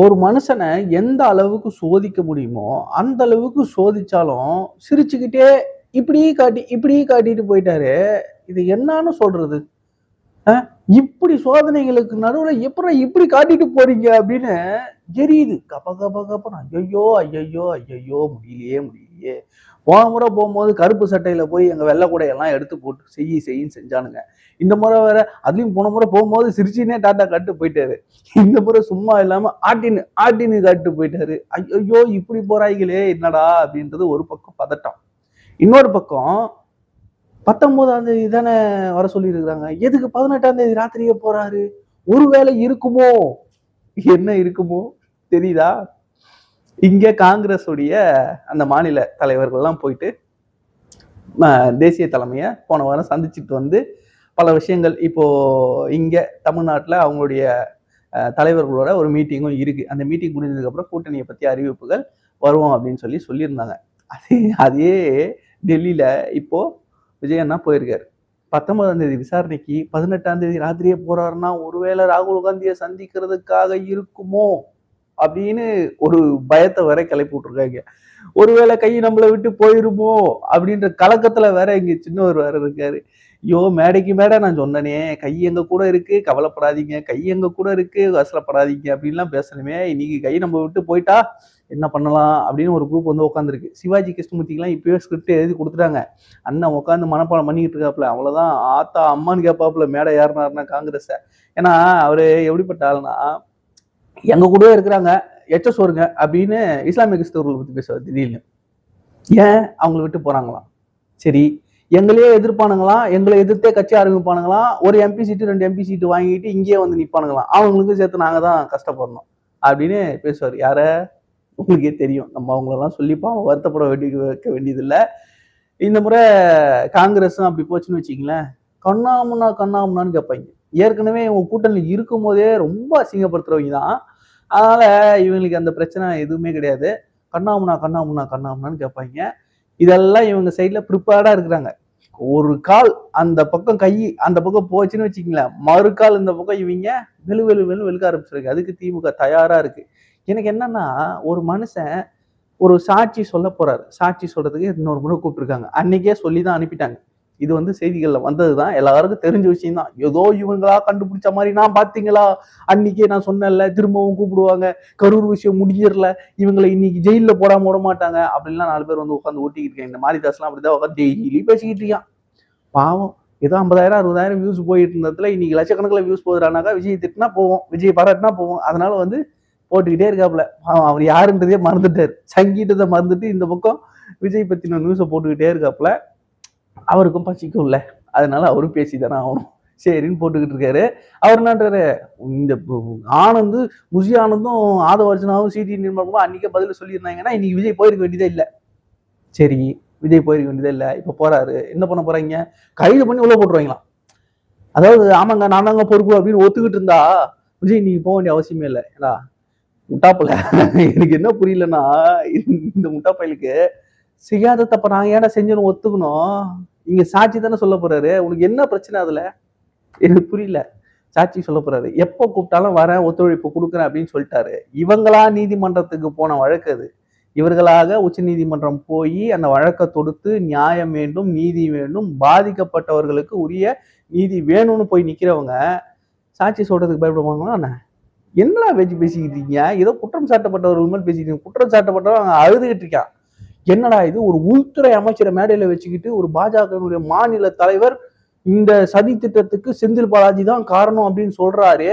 ஒரு மனுஷனை எந்த அளவுக்கு சோதிக்க முடியுமோ அந்த அளவுக்கு சோதிச்சாலும் சிரிச்சுக்கிட்டே இப்படியே காட்டி இப்படி காட்டிட்டு போயிட்டாரு. இது என்னன்னு சொல்றது? இப்படி சோதனைகளுக்கு நடுவில் எப்படி இப்படி காட்டிட்டு போறீங்க அப்படின்னு எரியுது. கப கப கப்பன ஐயோ ஐயோ ஐயோ முடியலையே. இல்லையே போன முறை போகும்போது கருப்பு சட்டையில போய் எங்க வெள்ளை கூடையெல்லாம் எடுத்து போட்டு செய்யி செய்யின்னு செஞ்சானுங்க. இந்த முறை வேற அதுலயும் போன முறை போகும்போது சிரிச்சினே டாட்டா கட்டு போயிட்டாரு. இந்த முறை சும்மா இல்லாம ஆட்டின்னு ஆட்டின்னு கட்டு போயிட்டாரு. ஐயோ இப்படி போறாய்களே என்னடா அப்படின்றது ஒரு பக்கம் பதட்டம். இன்னொரு பக்கம் பத்தொன்பதாம் தேதி தானே வர சொல்லியிருக்கிறாங்க. எதுக்கு பதினெட்டாம் தேதி ராத்திரியே போறாரு? ஒருவேளை இருக்குமோ? என்ன இருக்குமோ? தெரியுதா? இங்கே காங்கிரஸ் உடைய அந்த மாநில தலைவர்கள்லாம் போயிட்டு தேசிய தலைமையை போன வாரம் சந்திச்சுட்டு வந்து பல விஷயங்கள். இப்போ இங்கே தமிழ்நாட்டில் அவங்களுடைய தலைவர்களோட ஒரு மீட்டிங்கும் இருக்குது அந்த மீட்டிங் முடிஞ்சதுக்கப்புறம் கூட்டணியை பற்றி அறிவிப்புகள் வருவோம் அப்படின்னு சொல்லி சொல்லியிருந்தாங்க. அதே அதே டெல்லியில் இப்போது விஜய் அண்ணா போயிருக்காரு. பத்தொன்பதாம் தேதி விசாரணைக்கு பதினெட்டாம் தேதி ராத்திரியே போறாருன்னா ஒருவேளை ராகுல் காந்தியை சந்திக்கிறதுக்காக இருக்குமோ? அப்படின்னு ஒரு பயத்தை வேற கிளப்பி விட்டுருக்காங்க. ஒருவேளை கை நம்மளை விட்டு போயிருமோ அப்படின்ற கலக்கத்துல வேற இங்க சின்னவர் வேற இருக்காரு. ஐயோ மேடைக்கு மேடை நான் சொன்னனே கை எங்க கூட இருக்கு கவலைப்படாதீங்க கை எங்க கூட இருக்கு அவசரப்படாதீங்க அப்படின்லாம் பேசணுமே இன்னைக்கு கை நம்ம விட்டு போயிட்டா என்ன பண்ணலாம் அப்படின்னு ஒரு குரூப் வந்து உட்காந்துருக்கு சிவாஜி கிருஷ்ணமூர்த்திக்கெல்லாம் இப்பவே ஸ்கிரிப்ட் எழுதி கொடுத்துட்டாங்க. அண்ணன் உட்காந்து மனப்பாடம் பண்ணிக்கிட்டு இருக்காப்புல அவ்வளோதான் ஆத்தா அம்மான்னு கேட்பாப்புல மேடை ஏறினாருன்னா காங்கிரஸை. ஏன்னா அவர் எப்படிப்பட்ட ஆள்னா எங்க கூடவே இருக்கிறாங்க. எச்ச சோறுங்க அப்படின்னு இஸ்லாமிய கிறிஸ்தவர்களை பத்தி பேசுவார் திடீர்னு. ஏன்? அவங்கள விட்டு போறாங்களாம். சரி எங்களையே எதிர்ப்பானுங்களாம். எங்களை எதிர்த்தே கட்சி ஆரம்பிப்பானுங்களாம். ஒரு எம்பி சீட்டு ரெண்டு எம்பி சீட்டு வாங்கிட்டு இங்கேயே வந்து நிப்பானுங்களாம். அவங்களுக்கு சேர்த்து நாங்க தான் கஷ்டப்படணும் அப்படின்னு பேசுவார். யார? உங்களுக்கே தெரியும். நம்ம அவங்களெல்லாம் சொல்லி பாவம் வருத்தப்பட வேண்டி வைக்க வேண்டியதில்லை. இந்த முறை காங்கிரஸும் அப்படி போச்சுன்னு வச்சிங்களேன் கண்ணாமுன்னா கண்ணாமுன்னான்னு கேட்பாங்க. ஏற்கனவே இவங்க கூட்டணியில் இருக்கும் போதே ரொம்ப அசிங்கப்படுத்துறவங்க தான். அதனால இவங்களுக்கு அந்த பிரச்சனை எதுவுமே கிடையாது. கண்ணாமுனா கண்ணாமுனா கண்ணாமுனான்னு கேட்பாங்க. இதெல்லாம் இவங்க சைட்ல ப்ரிப்பேர்டா இருக்கிறாங்க. ஒரு கால் அந்த பக்கம் கை அந்த பக்கம் போச்சுன்னு வச்சுக்கங்களேன். மறுகால் இந்த பக்கம் இவங்க வெளு வெளு வெளு வெளுக்க ஆரம்பிச்சிருக்கு அதுக்கு திமுக தயாரா இருக்கு. எனக்கு என்னன்னா ஒரு மனுஷன் ஒரு சாட்சி சொல்ல போறாரு. சாட்சி சொல்றதுக்கு இன்னொரு முறை கூப்பிட்டுருக்காங்க. அன்னைக்கே சொல்லி தான் அனுப்பிட்டாங்க. இது வந்து செய்திகளில் வந்தது தான் எல்லாருக்கும் தெரிஞ்ச விஷயம் தான் ஏதோ இவங்களா கண்டுபிடிச்ச மாதிரி நான் பார்த்தீங்களா? அன்னைக்கே நான் சொன்னேன்ல திரும்பவும் கூப்பிடுவாங்க. கரூர் விஷயம் முடிஞ்சிடல. இவங்களை இன்னைக்கு ஜெயிலில் போடாம விட மாட்டாங்க. அப்படின்லாம் நாலு பேர் வந்து உட்காந்து ஓட்டிக்கிட்டு இருக்காங்க. இந்த மாரிதாஸ்லாம் அப்படிதான் உட்காந்து டெய்லி பேசிக்கிட்டு இருக்கான். பாவம். ஏதோ ஐம்பதாயிரம் அறுபதாயிரம் வியூஸ் போயிட்டு இருந்ததுல இன்னைக்கு லட்சக்கணக்கில் வியூஸ் போகுதுறானாக்கா விஜய் திட்டினா போவோம். விஜய் பாராட்டினா போவோம். அதனால வந்து போட்டுக்கிட்டே இருக்காப்புல. பாவம் அவர் யாருன்றதே மறந்துட்டார். சங்கீட்டத்தை மறந்துட்டு இந்த பக்கம் விஜய் பத்தின நியூஸை போட்டுக்கிட்டே இருக்காப்புல. அவருக்கும் பசிக்கும்ல. அதனால அவரும் பேசி தானே ஆகணும். சரின்னு போட்டுக்கிட்டு இருக்காரு. அவர் என்னன்றாரு இந்த ஆனந்து முசி ஆனந்தும் ஆதவர்ஜனாவும் சிடி நிர்மலமும் அன்னைக்கே பதில் சொல்லியிருந்தாங்கன்னா இன்னைக்கு விஜய் போயிருக்க வேண்டியதே இல்லை. சரி விஜய் போயிருக்க வேண்டியதே இல்லை. இப்போ போறாரு. என்ன பண்ண போறாங்க? கைது பண்ணி உள்ள போட்டுருவாங்களாம். அதாவது ஆமாங்க நான் தாங்க பொறுப்பு அப்படின்னு ஒத்துக்கிட்டு இருந்தா விஜய் நீங்க போக வேண்டிய அவசியமே இல்லை. ஏடா முட்டாப்பில். எனக்கு என்ன புரியலன்னா இந்த முட்டாப்பையிலுக்கு செய்யாத தப்ப நான் ஏன்டா செஞ்சேன்னு ஒத்துக்கணும்? இங்க சாட்சி தானே சொல்ல போறாரு. உனக்கு என்ன பிரச்சனை அதுல? எனக்கு புரியல. சாட்சி சொல்ல போறாரு. எப்போ கூப்பிட்டாலும் வரேன் ஒத்துழைப்பு கொடுக்குறேன் அப்படின்னு சொல்லிட்டாரு. இவங்களா நீதிமன்றத்துக்கு போன வழக்கு அது. இவர்களாக உச்ச நீதிமன்றம் போய் அந்த வழக்கை தொடுத்து நியாயம் வேண்டும் நீதி வேண்டும் பாதிக்கப்பட்டவர்களுக்கு உரிய நீதி வேணும்னு போய் நிக்கிறவங்க சாட்சி சொல்றதுக்கு பயப்படுவாங்களா என்ன? என்னடா பேச்சு பேசிக்கிட்டு இருக்கீங்க? ஏதோ குற்றம் சாட்டப்பட்டவர்கள் மாதிரி பேசிக்கிட்டு குற்றம் சாட்டப்பட்டவங்க அழுதுகிட்டு இருக்கான். என்னடா இது? ஒரு உள்துறை அமைச்சரை மேடையில வச்சுக்கிட்டு ஒரு பாஜகவினுடைய மாநில தலைவர் இந்த சதி திட்டத்துக்கு செந்தில் பாலாஜி தான் காரணம் அப்படின்னு சொல்றாரு.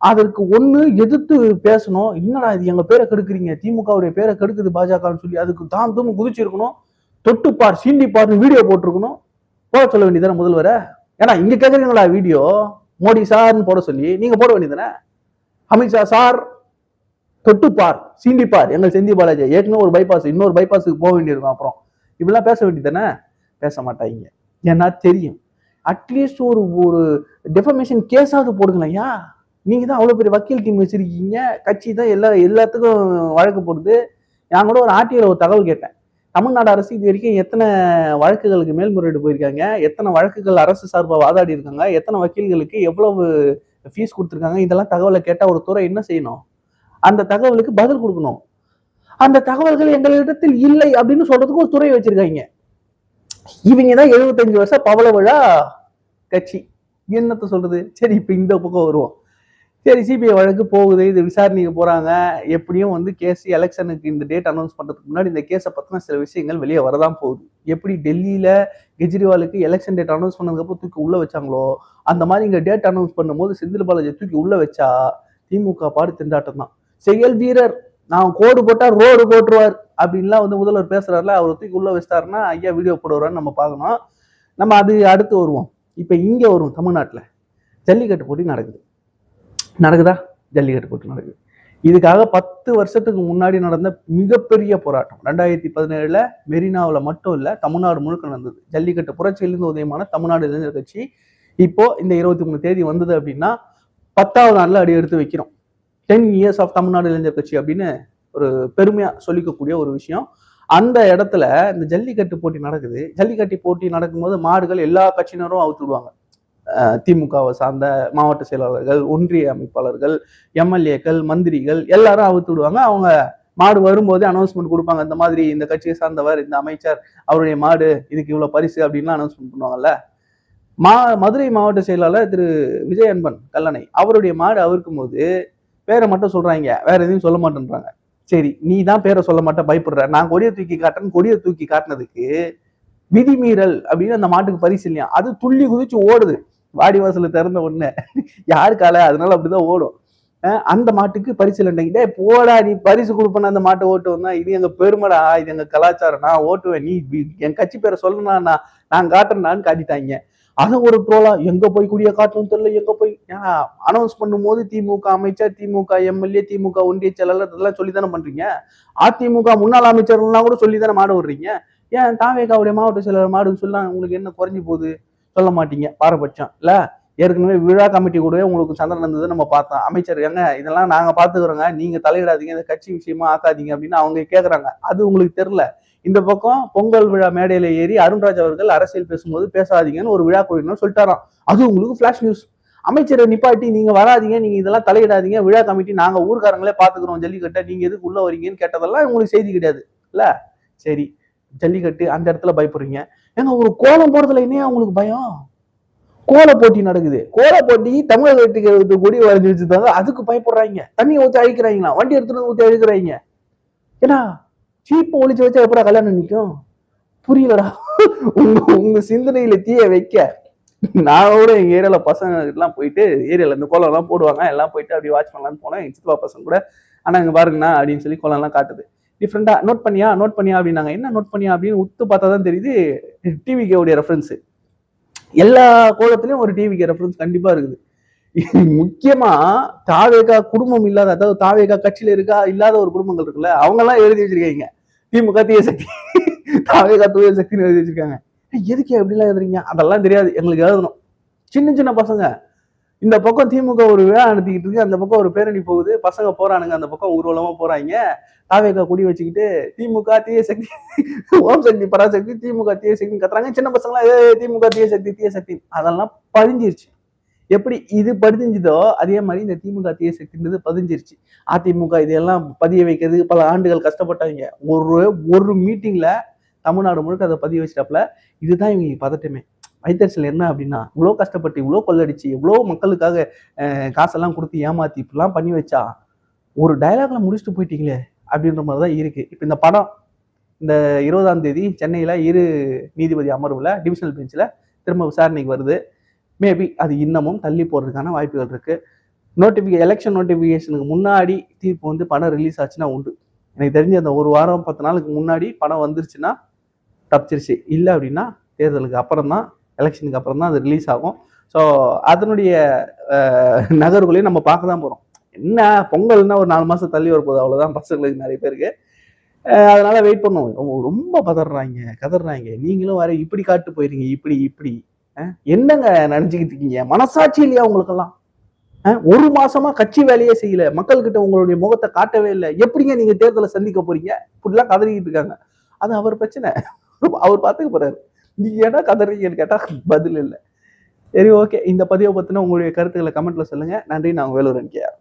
அதற்கு ஒண்ணு எதிர்த்து பேசணும். என்னடா இது? எங்க பேரை கெடுக்குறீங்க? திமுகவுடைய பேரை கெடுக்குது பாஜகன்னு சொல்லி அதுக்கு தான் தும் குதிச்சிருக்கணும். தொட்டுப்பார் சீண்டிப்பார்னு வீடியோ போட்டிருக்கணும். போட சொல்ல வேண்டியதானே முதல்வரை? ஏன்னா இங்க கேக்குறீங்களா வீடியோ? மோடி சார்னு போட சொல்லி. நீங்க போட வேண்டியதானே அமித்ஷா சார் தொட்டுப்பார் சீண்டிப்பார். எங்கள் செந்தி பாலாஜி ஏற்கனவே ஒரு பைபாஸ் இன்னொரு பைபாஸுக்கு போக வேண்டியிருக்கும் அப்புறம். இப்படிலாம் பேச வேண்டியதானே பேச மாட்டாங்க. ஏன்னா தெரியும். அட்லீஸ்ட் ஒரு ஒரு டெஃபமேஷன் கேஸாவது போடுங்களேன் ஐயா. நீங்க தான் அவ்வளோ பெரிய வக்கீல் டீம் வச்சுருக்கீங்க. கட்சி தான் எல்லா எல்லாத்துக்கும் வழக்கு போடுது. நான் கூட ஒரு ஆர்டிஐல ஒரு தகவல் கேட்டேன். தமிழ்நாடு அரசு இது வரைக்கும் எத்தனை வழக்குகளுக்கு மேல்முறையீடு போயிருக்காங்க? எத்தனை வழக்குகள் அரசு சார்பாக வாதாடி இருக்காங்க எத்தனை வக்கீல்களுக்கு எவ்வளவு ஃபீஸ் கொடுத்துருக்காங்க? இதெல்லாம் தகவலை கேட்டால் ஒரு துறை என்ன செய்யணும்? அந்த தகவலுக்கு பதில் கொடுக்கணும். அந்த தகவல்கள் எங்களிடத்தில் இல்லை அப்படின்னு சொல்றதுக்கு ஒரு துறை வச்சிருக்காங்க. இவங்க தான் எழுபத்தஞ்சு வருஷம் பவள விழா கட்சி. என்னத்த சொல்றது? சரி இப்போ இந்த பக்கம் வருவோம். சரி சிபிஐ வழக்கு போகுது இது விசாரணைக்கு போறாங்க. எப்படியும் வந்து கேஸ் எலெக்ஷனுக்கு இந்த டேட் அனௌன்ஸ் பண்றதுக்கு முன்னாடி இந்த கேஸை பத்தின சில விஷயங்கள் வெளியே வரதான் போகுது. எப்படி டெல்லியில கெஜ்ரிவாலுக்கு எலெக்ஷன் டேட் அனௌன்ஸ் பண்ணதுக்கப்புறம் தூக்கி உள்ள வச்சாங்களோ அந்த மாதிரி இங்க டேட் அனௌன்ஸ் பண்ணும்போது செந்தில் பாலாஜி தூக்கி உள்ள வச்சா திமுக பாடு திண்டாட்டம் தான் செயல் வீரர். நான் கோடு போட்டா ரோடு போட்டுருவார். அப்படின்லாம் வந்து முதல்வர் பேசுறாருல அவர் தூக்கி உள்ள வச்சிட்டாருன்னா ஐயா வீடியோ போடுவாரான்னு நம்ம பார்க்கணும். நம்ம அது அடுத்து வருவோம். இப்போ இங்க வருவோம் தமிழ்நாட்டில். ஜல்லிக்கட்டு போட்டி நடக்குது. நடக்குதா? ஜல்லிக்கட்டு போட்டி நடக்குது. இதுக்காக பத்து வருஷத்துக்கு முன்னாடி நடந்த மிகப்பெரிய போராட்டம். ரெண்டாயிரத்தி பதினேழுல மெரினாவில் மட்டும் இல்லை தமிழ்நாடு முழுக்க நடந்தது. ஜல்லிக்கட்டு புரட்சியிலிருந்து உதயமான தமிழ்நாடு இளைஞர் கட்சி. இப்போ இந்த இருபத்தி மூணு தேதி வந்தது அப்படின்னா பத்தாவது நாளில் அடி எடுத்து வைக்கிறோம். டென் இயர்ஸ் ஆஃப் தமிழ்நாடு இளைஞர் கட்சி அப்படின்னு ஒரு பெருமையா சொல்லிக்கக்கூடிய ஒரு விஷயம். அந்த இடத்துல இந்த ஜல்லிக்கட்டு போட்டி நடக்குது. ஜல்லிக்கட்டு போட்டி நடக்கும்போது மாடுகள் எல்லா கட்சியினரும் அவுத்து விடுவாங்க. திமுகவை சார்ந்த மாவட்ட செயலாளர்கள் ஒன்றிய அமைப்பாளர்கள் எம்எல்ஏக்கள் மந்திரிகள் எல்லாரும் அவுத்து விடுவாங்க. அவங்க மாடு வரும்போதே அனௌன்ஸ்மெண்ட் கொடுப்பாங்க. இந்த மாதிரி இந்த கட்சியை சார்ந்தவர் இந்த அமைச்சர் அவருடைய மாடு இதுக்கு இவ்வளோ பரிசு அப்படின்லாம் அனௌன்ஸ்மெண்ட் பண்ணுவாங்கல்ல. மா மதுரை மாவட்ட செயலாளர் திரு. விஜய் அன்பன் கல்லணை அவருடைய மாடு அவிர்க்கும் போது பேரை மட்டும் சொல்றாங்க. வேற எதையும் சொல்ல மாட்டேன்றாங்க. சரி நீ தான் பேரை சொல்ல மாட்டேன் பயப்படுற. நான் கொடியை தூக்கி காட்டுறேன். கொடியை தூக்கி காட்டினதுக்கு விதிமீறல் அப்படின்னு அந்த மாட்டுக்கு பரிசு இல்லையா? அது துள்ளி குதிச்சு ஓடுது. வாடி வாசல திறந்த உடனே. யாரு காலை? அதனால அப்படிதான் ஓடும். அந்த மாட்டுக்கு பரிசு இல்லைண்டே போடா நீ பரிசு கொடுப்பேன்னு அந்த மாட்டை ஓட்டு வந்தா இது எங்க பெருமைடா இது எங்க கலாச்சாரம் நான் ஓட்டுவேன். நீ என் கட்சி பேரை சொல்லணும்னா நான் நான் காட்டுறேன்னான்னு காட்டிட்டாங்க. அதை ஒரு ட்ரோலா. எங்க போய் குடிய காட்டணும் தெரியல எங்க போய்? அனௌன்ஸ் பண்ணும்போது திமுக அமைச்சர் திமுக எம்எல்ஏ திமுக ஒன்றிய செயலாளர் இதெல்லாம் சொல்லி தானே பண்றீங்க? அதிமுக முன்னாள் அமைச்சர்லாம் கூட சொல்லி தானே மாட விடுறீங்க ஏன் தாவேகாவுடைய மாவட்ட செயலாளர் மாடுன்னு சொல்லலாம் உங்களுக்கு என்ன குறைஞ்சி போகுது? சொல்ல மாட்டீங்க பாரபட்சம். இல்ல ஏற்கனவே விழா கமிட்டி கூடவே உங்களுக்கு சந்திரன் இருந்தது நம்ம பார்த்தோம். அமைச்சர் ஏங்க இதெல்லாம் நாங்க பாத்துக்கிறோங்க நீங்க தலையிடாதீங்க இந்த கட்சி விஷயமா ஆக்காதீங்க அப்படின்னு அவங்க கேக்குறாங்க. அது உங்களுக்கு தெரியல. இந்த பக்கம் பொங்கல் விழா மேடையில் ஏறி அருண்ராஜ் அவர்கள் அரசியல் பேசும்போது பேசாதீங்கன்னு ஒரு விழா குழுவினர் சொல்லிட்டாராம். அது உங்களுக்கு ஃபிளாஷ் நியூஸ் அமைச்சரை நிப்பாட்டி நீங்க வராதீங்க நீங்க இதெல்லாம் தலையிடாதீங்க விழா கமிட்டி நாங்க ஊர்க்காரங்களே பாத்துக்கிறோம் ஜல்லிக்கட்டை நீங்க எதுக்கு உள்ள வரீங்கன்னு கேட்டதெல்லாம் உங்களுக்கு செய்தி கிடையாது. இல்ல? சரி. ஜல்லிக்கட்டு அந்த இடத்துல பயப்படுறீங்க. ஏன்னா ஒரு கோலம் போடுறதுல என்னையா உங்களுக்கு பயம்? கோல போட்டி நடக்குது. கோல போட்டி தமிழகத்துக்கு கொடி வரைஞ்சி வச்சிருந்தாங்க. அதுக்கு பயப்படுறாங்க. தண்ணியை ஊற்றி அழிக்கிறாங்களா? வண்டி எடுத்துட்டு ஊற்றி அழிக்கிறாங்க. ஏன்னா சீப்பை ஒழிச்சு வச்சா எப்படா கல்யாணம் நிற்கும் புரியலடா. உங்க உங்க சிந்தனையில தீய வைக்க. நான் கூட எங்க ஏரியால பசங்க எல்லாம் போயிட்டு ஏரியால இந்த கோலம் எல்லாம் போடுவாங்க. எல்லாம் போயிட்டு அப்படி வாட்ச் பண்ணலாம்னு போனேன். எங்க சித்தப்பா பசங்க கூட ஆனா இங்க பாருங்கண்ணா அப்படின்னு சொல்லி கோலம் எல்லாம் காட்டுது டிஃப்ரெண்டா நோட் பண்ணியா? நோட் பண்ணியா? அப்படின்னாங்க. என்ன நோட் பண்ணியா? அப்படின்னு உத்து பார்த்தா தான் தெரியுது டிவிக்கே உடைய ரெஃபரன்ஸ் எல்லா கோலத்திலயும் ஒரு டிவிக்கு ரெஃபரன்ஸ் கண்டிப்பா இருக்குது. முக்கியமா தாவேகா குடும்பம் இல்லாத அதாவது தாவேகா கட்சியில இருக்கா இல்லாத ஒரு குடும்பங்கள் இருக்குல்ல அவங்க எல்லாம் எழுதி வச்சிருக்காங்க. திமுக தீய சக்தி தாவேகா தூய சக்தின்னு எழுதி வச்சிருக்காங்க. எதுக்கு அப்படிலாம் எழுதுறீங்க? அதெல்லாம் தெரியாது எங்களுக்கு எழுதணும். சின்ன சின்ன பசங்க. இந்த பக்கம் திமுக ஒரு விழா நடத்திக்கிட்டு இருக்கு அந்த பக்கம் ஒரு பேரணி போகுது பசங்க போறானுங்க அந்த பக்கம் ஊர்வலமா போறாங்க. தாவேகா குடி வச்சுக்கிட்டு திமுக தீய சக்தி ஓம் சக்தி பராசக்தி திமுக தீய சக்தி கத்துறாங்க. சின்ன பசங்களா ஏ திமுக தீய சக்தி தீய சக்தி அதெல்லாம் பதிஞ்சிருச்சு. எப்படி இது பதிஞ்சுதோ அதே மாதிரி இந்த திமுக தீய சக்தின்றது பதிஞ்சிருச்சு. அதிமுக இதெல்லாம் பதிய வைக்கிறது பல ஆண்டுகள் கஷ்டப்பட்டாங்க ஒரு ஒரு மீட்டிங்ல தமிழ்நாடு முழுக்க அதை பதிய வச்சிட்டாப்புல இதுதான் இவங்களுக்கு பதட்டமே. வைத்தறிச்சல் என்ன அப்படின்னா இவ்வளோ கஷ்டப்பட்டு இவ்வளோ கொள்ளடிச்சு இவ்வளோ மக்களுக்காக காசெல்லாம் கொடுத்து ஏமாத்தி இப்படிலாம் பண்ணி வச்சா ஒரு டயலாக்ல முடிச்சுட்டு போயிட்டீங்களே அப்படின்ற மாதிரி தான் இருக்கு. இப்போ இந்த படம் இந்த இருபதாம் தேதி சென்னையில் இரு நீதிபதி அமர்வில் டிவிஷனல் பெஞ்சில் திரும்ப விசாரணைக்கு வருது. மேபி அது இன்னமும் தள்ளி போடுறதுக்கான வாய்ப்புகள் இருக்குது நோட்டிஃபிகே எலெக்ஷன் நோட்டிஃபிகேஷனுக்கு முன்னாடி தீர்ப்பு வந்து பணம் ரிலீஸ் ஆச்சுன்னா உண்டு. எனக்கு தெரிஞ்ச அந்த ஒரு வாரம் பத்து நாளுக்கு முன்னாடி பணம் வந்துருச்சுன்னா தப்பிச்சிருச்சு. இல்லை அப்படின்னா தேர்தலுக்கு அப்புறம் தான் எலெக்ஷனுக்கு அப்புறம் தான் அது ரிலீஸ் ஆகும். ஸோ அதனுடைய நகர்களையும் நகர்வுகளையும் நம்ம பார்க்க தான் போகிறோம் என்ன பொங்கல்னா ஒரு நாலு மாதம் தள்ளி வரப்போகுது அவ்வளோதான் பசங்களுக்கு நிறைய பேருக்கு. அதனால் அதனால வெயிட் பண்ணுவோம். ரொம்ப பதறாங்க கதறாங்க. நீங்களும் வர இப்படி காட்டு போயிருங்க இப்படி இப்படி. என்னங்க நினைச்சுக்கிட்டு இருக்கீங்க? மனசாட்சி இல்லையா உங்களுக்கெல்லாம்? எல்லாம் ஒரு மாசமா கட்சி வேலையே செய்யல. மக்கள்கிட்ட உங்களுடைய முகத்தை காட்டவே இல்லை. எப்படிங்க நீங்க தேர்தலை சந்திக்க போறீங்க? இப்படிலாம் கதறிக்கிட்டு இருக்காங்க. அது அவர் பிரச்சனை. அவர் பார்த்துக்க போறாரு. நீங்க ஏன்னா கதறீங்கன்னு கேட்டா பதில் இல்லை. சரி ஓகே. இந்த பதிவை பத்தின உங்களுடைய கருத்துக்களை கமெண்ட்ல சொல்லுங்க. நன்றி. நான் வேலூர் என்கேஆர்